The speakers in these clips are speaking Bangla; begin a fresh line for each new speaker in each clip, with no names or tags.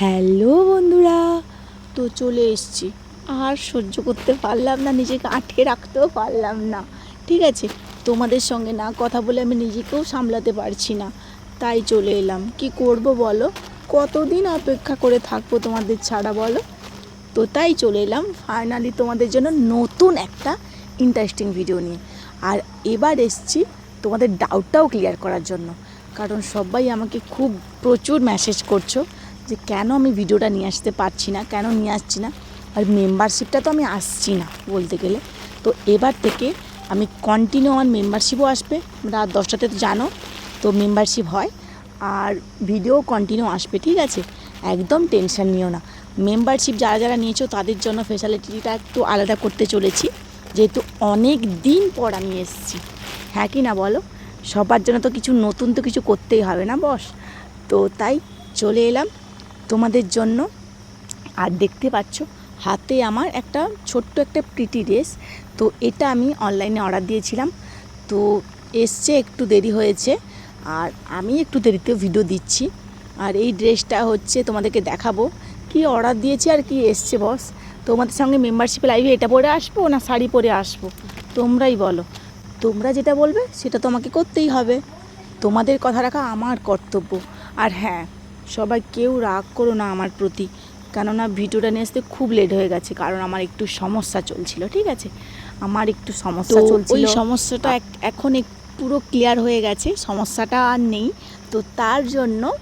হ্যালো বন্ধুরা। তো চলে এসছি। আর সহ্য করতে পারলাম না, নিজেকে আটকে রাখতেও পারলাম না। ঠিক আছে, তোমাদের সঙ্গে না কথা বলে আমি নিজেকেও সামলাতে পারছি না। তাই চলে এলাম। কি করব বলো? কতদিন অপেক্ষা করে থাকব তোমাদের ছাড়া বলো? তো তাই চলে এলাম। ফাইনালি তোমাদের জন্য নতুন একটা ইন্টারেস্টিং ভিডিও নিয়ে। আর এবার এসছি তোমাদের ডাউটটাও ক্লিয়ার করার জন্য। কারণ সবাই আমাকে খুব প্রচুর মেসেজ করছ। যে কেন আমি ভিডিওটা নিয়ে আসতে পারছি না, কেন নিয়ে আসছি না? আর মেম্বারশিপটা তো আমি আসছি না বলতে গেলে। তো এবার থেকে আমি কন্টিনিউ আমার মেম্বারশিপও আসবে। রাত দশটাতে তো জানো, তো মেম্বারশিপ হয়। আর ভিডিও কন্টিনিউ আসবে, ঠিক আছে? একদম টেনশন নিও না। মেম্বারশিপ যারা যারা নিয়েছো, তাদের জন্য ফেসিলিটিটা একটু আলাদা করতে চলেছি। যেহেতু অনেক দিন পর আমি এসেছি। হ্যাঁ কি না বলো? সবার জন্য তো কিছু নতুন তো কিছু করতেই হবে না, বস? তো তাই চলে এলাম। তোমাদের জন্য। আর দেখতে পাচ্ছ, হাতে আমার একটা ছোট্ট একটা প্রিটি ড্রেস তো এটা আমি অনলাইনে অর্ডার দিয়েছিলাম। তো এসছে, একটু দেরি হয়েছে। আর আমি একটু দেরিতে ভিডিও দিচ্ছি। আর এই ড্রেসটা হচ্ছে, তোমাদেরকে দেখাবো। কি অর্ডার দিয়েছি আর কি এসছে বস তোমাদের সঙ্গে মেম্বারশিপ লাইভে এটা পরে আসব না শাড়ি পরে আসব? তোমরাই বলো। তোমরা যেটা বলবে, সেটা তোমাকে করতেই হবে। তোমাদের কথা রাখা আমার কর্তব্য। আর হ্যাঁ সবাই কেউ রাগ করো না আমার প্রতি। কেননা ভিডিওটা নিয়ে আসতে খুব লেট হয়ে গেছে কারণ আমার একটু সমস্যা চলছিল ঠিক আছে? আমার একটু সমস্যা চলছিল ওই সমস্যাটা এক- এখন পুরো ক্লিয়ার হয়ে গেছে সমস্যাটা আর নেই। তো তার জন্য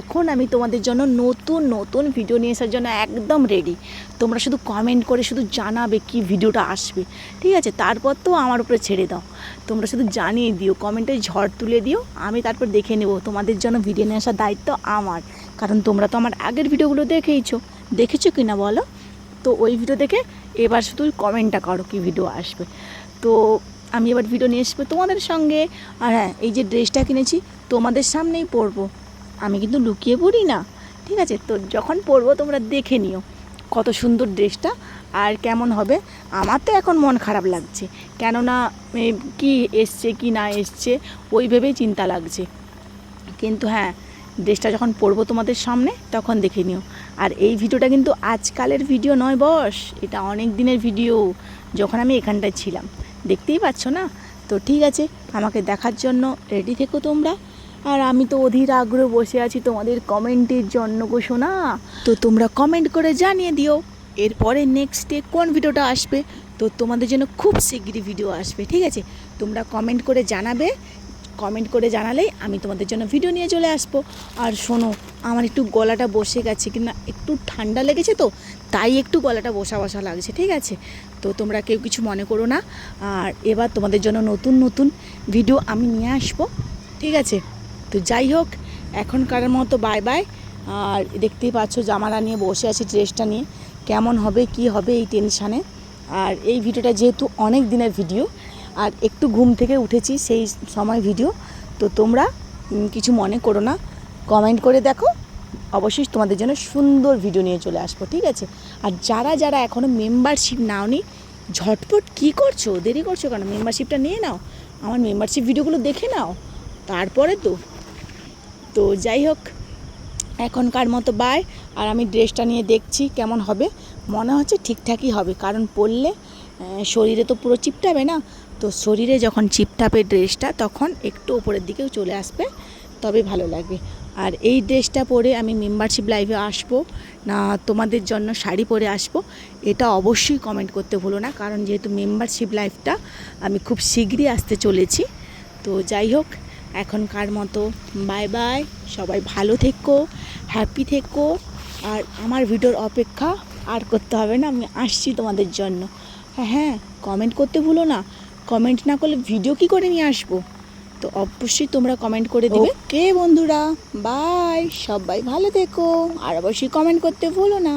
এখন আমি তোমাদের জন্য নতুন নতুন ভিডিও নিয়ে আসার জন্য একদম রেডি তোমরা শুধু কমেন্ট করে শুধু জানাবে কি ভিডিওটা আসবে। ঠিক আছে? তারপর তো আমার উপরে ছেড়ে দাও। তোমরা শুধু জানিয়ে দিও কমেন্টে ঝড় তুলে দিও। আমি তারপর দেখে নেব তোমাদের জন্য ভিডিও নিয়ে আসার দায়িত্ব আমার। কারণ তোমরা তো আমার আগের ভিডিওগুলো দেখেইছো। দেখেছ কি না বলো? তো ওই ভিডিও দেখে এবার শুধু কমেন্টটা করো কি ভিডিও আসবে। তো আমি এবার ভিডিও নিয়ে আসব তোমাদের সঙ্গে। আর হ্যাঁ এই যে ড্রেসটা কিনেছি তোমাদের সামনেই পরবো। আমি কিন্তু লুকিয়ে পড়ি না। ঠিক আছে, তো যখন পরবো তোমরা দেখে নিও কত সুন্দর ড্রেসটা আর কেমন হবে। আমার তো এখন মন খারাপ লাগছে। কেননা কি এসছে, কি না এসছে, ওই ভেবেই চিন্তা লাগছে। কিন্তু হ্যাঁ ড্রেসটা যখন পরবো তোমাদের সামনে, তখন দেখে নিও। আর এই ভিডিওটা কিন্তু আজকালের ভিডিও নয় বস, এটা অনেক দিনের ভিডিও যখন আমি এখানটায় ছিলাম। দেখতেই পাচ্ছ না? তো ঠিক আছে, আমাকে দেখার জন্য রেডি থেকো তোমরা। আর আমি তো অধীর আগ্রহ বসে আছি তোমাদের কমেন্টের জন্য গো শোনা তো তোমরা কমেন্ট করে জানিয়ে দিও। এরপরে নেক্সট ডে কোন ভিডিওটা আসবে? তো তোমাদের জন্য খুব শিগগিরই ভিডিও আসবে, ঠিক আছে? তোমরা কমেন্ট করে জানাবে। কমেন্ট করে জানালেই আমি তোমাদের জন্য ভিডিও নিয়ে চলে আসব। আর শোনো, আমার একটু গলাটা বসে গেছে কিনা, একটু ঠান্ডা লেগেছে তো, তাই একটু গলাটা বসা বসা লাগছে, ঠিক আছে? তো তোমরা কেউ কিছু মনে করো না। আর এবার তোমাদের জন্য নতুন নতুন ভিডিও আমি নিয়ে আসব, ঠিক আছে? তো যাই হোক, এখনকার মতো বাই বাই আর দেখতেই পাচ্ছ জামাটা নিয়ে বসে আছি ড্রেসটা নিয়ে। কেমন হবে, কি হবে এই টেনশানে আর এই ভিডিওটা যেহেতু অনেক দিনের ভিডিও আর একটু ঘুম থেকে উঠেছি সেই সময় ভিডিও তো তোমরা কিছু মনে করো না। কমেন্ট করে দেখো। অবশ্যই তোমাদের জন্য সুন্দর ভিডিও নিয়ে চলে আসব, ঠিক আছে? আর যারা যারা এখনও মেম্বারশিপ নাও নাওনি, ঝটপট কি করছ? দেরি করছ কেন? মেম্বারশিপটা নিয়ে নাও। আমার মেম্বারশিপ ভিডিওগুলো দেখে নাও। তারপরে তো তো যাই হোক, এখনকার মতো বাই আর আমি ড্রেসটা নিয়ে দেখছি কেমন হবে। মনে হচ্ছে ঠিকঠাকই হবে, কারণ পরলে শরীরে তো পুরো চিপটাবে না। তো শরীরে যখন চিপটাবে ড্রেসটা তখন একটু ওপরের দিকেও চলে আসবে, তবে ভালো লাগবে। আর এই ড্রেসটা পরে আমি মেম্বারশিপ লাইভে আসব, না তোমাদের জন্য শাড়ি পরে আসব, এটা অবশ্যই কমেন্ট করতে ভুলো না। কারণ যেহেতু মেম্বারশিপ লাইভটা আমি খুব শীঘ্রই আসতে চলেছি। তো যাই হোক এখনকার মতো। বাই বাই সবাই ভালো থেকো হ্যাপি থেকো। আর আমার ভিডিওর অপেক্ষা আর করতে হবে না আমি আসছি তোমাদের জন্য। হ্যাঁ হ্যাঁ কমেন্ট করতে ভুলো না। কমেন্ট না করলে ভিডিও কি করে নিয়ে আসব? তো অবশ্যই তোমরা কমেন্ট করে দেবে। কে বন্ধুরা বাই সবাই ভালো থেকো। আর অবশ্যই কমেন্ট করতে ভুলো না।